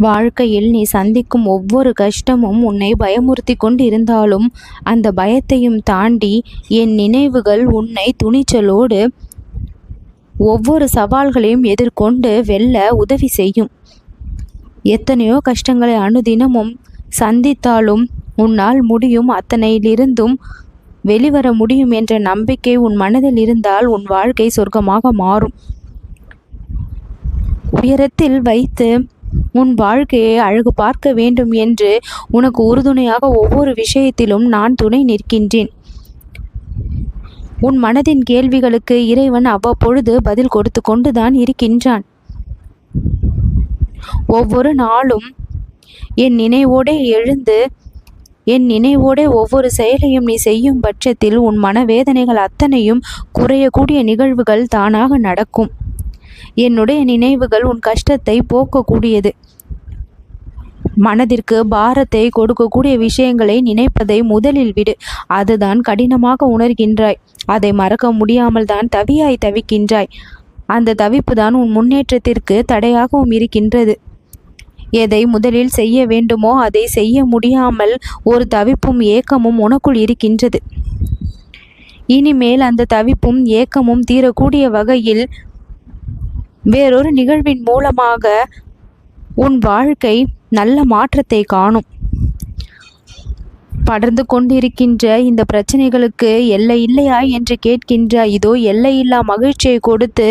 வாழ்க்கையில் நீ சந்திக்கும் ஒவ்வொரு கஷ்டமும் உன்னை பயமுறுத்தி கொண்டிருந்தாலும் அந்த பயத்தையும் தாண்டி என் நினைவுகள் உன்னை துணிச்சலோடு ஒவ்வொரு சவால்களையும் எதிர்கொண்டு வெல்ல உதவி செய்யும். எத்தனையோ கஷ்டங்களை அனுதினமும் சந்தித்தாலும் உன்னால் முடியும். அத்தனையிலிருந்தும் வெளிவர முடியும் என்ற நம்பிக்கை உன் மனதில் இருந்தால் உன் வாழ்க்கை சொர்க்கமாக மாறும். உயரத்தில் வைத்து உன் வாழ்க்கையை அழகு பார்க்க வேண்டும் என்று உனக்கு உறுதுணையாக ஒவ்வொரு விஷயத்திலும் நான் துணை நிற்கின்றேன். உன் மனதின் கேள்விகளுக்கு இறைவன் அவ்வப்பொழுது பதில் கொடுத்து கொண்டுதான் இருக்கின்றான். ஒவ்வொரு நாளும் என் நினைவோடே எழுந்து என் நினைவோடே ஒவ்வொரு செயலையும் நீ செய்யும் பட்சத்தில் உன் மனவேதனைகள் அத்தனையும் குறையக்கூடிய நிகழ்வுகள் தானாக நடக்கும். என்னுடைய நினைவுகள் உன் கஷ்டத்தை போக்கக்கூடியது. மனதிற்கு பாரத்தை கொடுக்கக்கூடிய விஷயங்களை நினைப்பதை முதலில் விடு. அதுதான் கடினமாக உணர்கின்றாய். அதை மறக்க முடியாமல் தான் தவியாய் தவிக்கின்றாய். அந்த தவிப்பு தான் உன் முன்னேற்றத்திற்கு தடையாகவும் இருக்கின்றது. எதை முதலில் செய்ய வேண்டுமோ அதை செய்ய முடியாமல் ஒரு தவிப்பும் ஏக்கமும் உனக்குள் இருக்கின்றது. இனிமேல் அந்த தவிப்பும் ஏக்கமும் தீரக்கூடிய வகையில் வேறொரு நிகழ்வின் மூலமாக உன் வாழ்க்கை நல்ல மாற்றத்தை காணும். படர்ந்து கொண்டிருக்கின்ற இந்த பிரச்சனைகளுக்கு எல்லை இல்லையா என்று கேட்கின்ற இதோ எல்லையில்லா மகிழ்ச்சியை கொடுத்து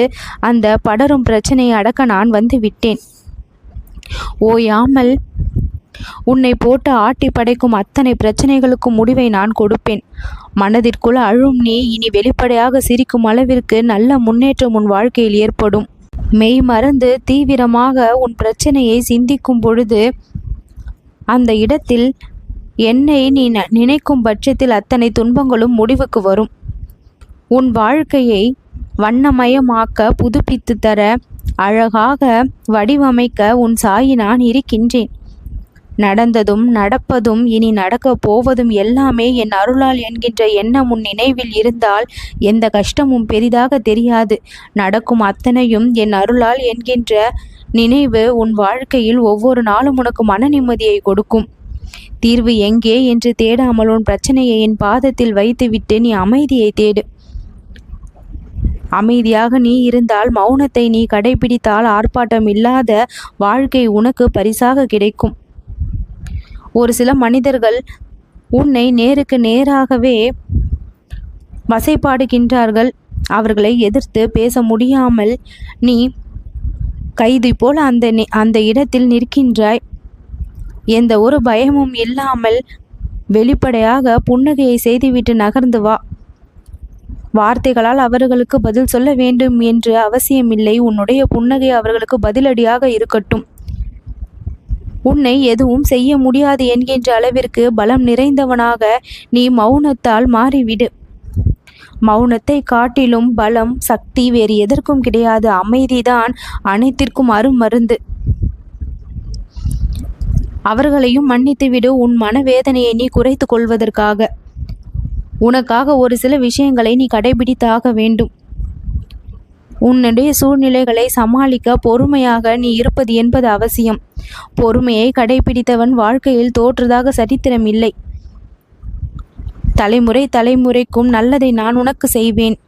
அந்த படரும் பிரச்சனையை அடக்க நான் வந்து விட்டேன். ஓயாமல் உன்னை போட்டு ஆட்டி படைக்கும் அத்தனை பிரச்சனைகளுக்கும் முடிவை நான் கொடுப்பேன். மனதிற்குள் அழும் நீ இனி வெளிப்படையாக சிரிக்கும் அளவிற்கு நல்ல முன்னேற்றம் உன் வாழ்க்கையில் ஏற்படும். மெய் மறந்து தீவிரமாக உன் பிரச்சனையை சிந்திக்கும் பொழுது அந்த இடத்தில் என்னை நீ நினைக்கும் பட்சத்தில் அத்தனை துன்பங்களும் முடிவுக்கு வரும். உன் வாழ்க்கையை வண்ணமயமாக்க புதுப்பித்து தர அழகாக வடிவமைக்க உன் சாயி நான் இருக்கின்றேன். நடந்ததும் நடப்பதும் இனி நடக்கப் போவதும் எல்லாமே என் அருளால் என்கின்ற எண்ணம் உன் நினைவில் இருந்தால் எந்த கஷ்டமும் பெரிதாக தெரியாது. நடக்கும் அத்தனையும் என் அருளால் என்கின்ற நினைவு உன் வாழ்க்கையில் ஒவ்வொரு நாளும் உனக்கு மன நிம்மதியை கொடுக்கும். தீர்வு எங்கே என்று தேடாமல் உன் பிரச்சனையை என் பாதத்தில் வைத்துவிட்டு நீ அமைதியை தேடு. அமைதியாக நீ இருந்தால் மௌனத்தை நீ கடைபிடித்தால் ஆர்ப்பாட்டம் இல்லாத வாழ்க்கை உனக்கு பரிசாக கிடைக்கும். ஒரு சில மனிதர்கள் உன்னை நேருக்கு நேராகவே வசைப்பாடுகின்றார்கள் அவர்களை எதிர்த்து பேச முடியாமல் நீ கைதி போல் அந்த அந்த இடத்தில் நிற்கின்றாய். எந்த ஒரு பயமும் இல்லாமல் வெளிப்படையாக புன்னகையை செய்துவிட்டு நகர்ந்து வா. வார்த்தைகளால் அவர்களுக்கு பதில் சொல்ல வேண்டும் என்று அவசியமில்லை. உன்னுடைய புன்னகை அவர்களுக்கு பதிலடியாக இருக்கட்டும். உன்னை எதுவும் செய்ய முடியாது என்கின்ற அளவிற்கு பலம் நிறைந்தவனாக நீ மௌனத்தால் மாறிவிடு. மௌனத்தை காட்டிலும் பலம் சக்தி வேறு எதற்கும் கிடையாது. அமைதிதான் அனைத்திற்கும் அருமருந்து அவர்களையும் மன்னித்துவிடு. உன் மனவேதனையை நீ குறைத்து கொள்வதற்காக. உனக்காக ஒரு சில விஷயங்களை நீ கடைபிடித்தாக வேண்டும். உன்னுடைய சூழ்நிலைகளை சமாளிக்க பொறுமையாக நீ இருப்பது என்பது அவசியம். பொறுமையை கடைபிடித்தவன் வாழ்க்கையில் தோற்றதாக சரித்திரம் இல்லை தலைமுறை தலைமுறைக்கும் நல்லதை நான் உனக்கு செய்வேன்.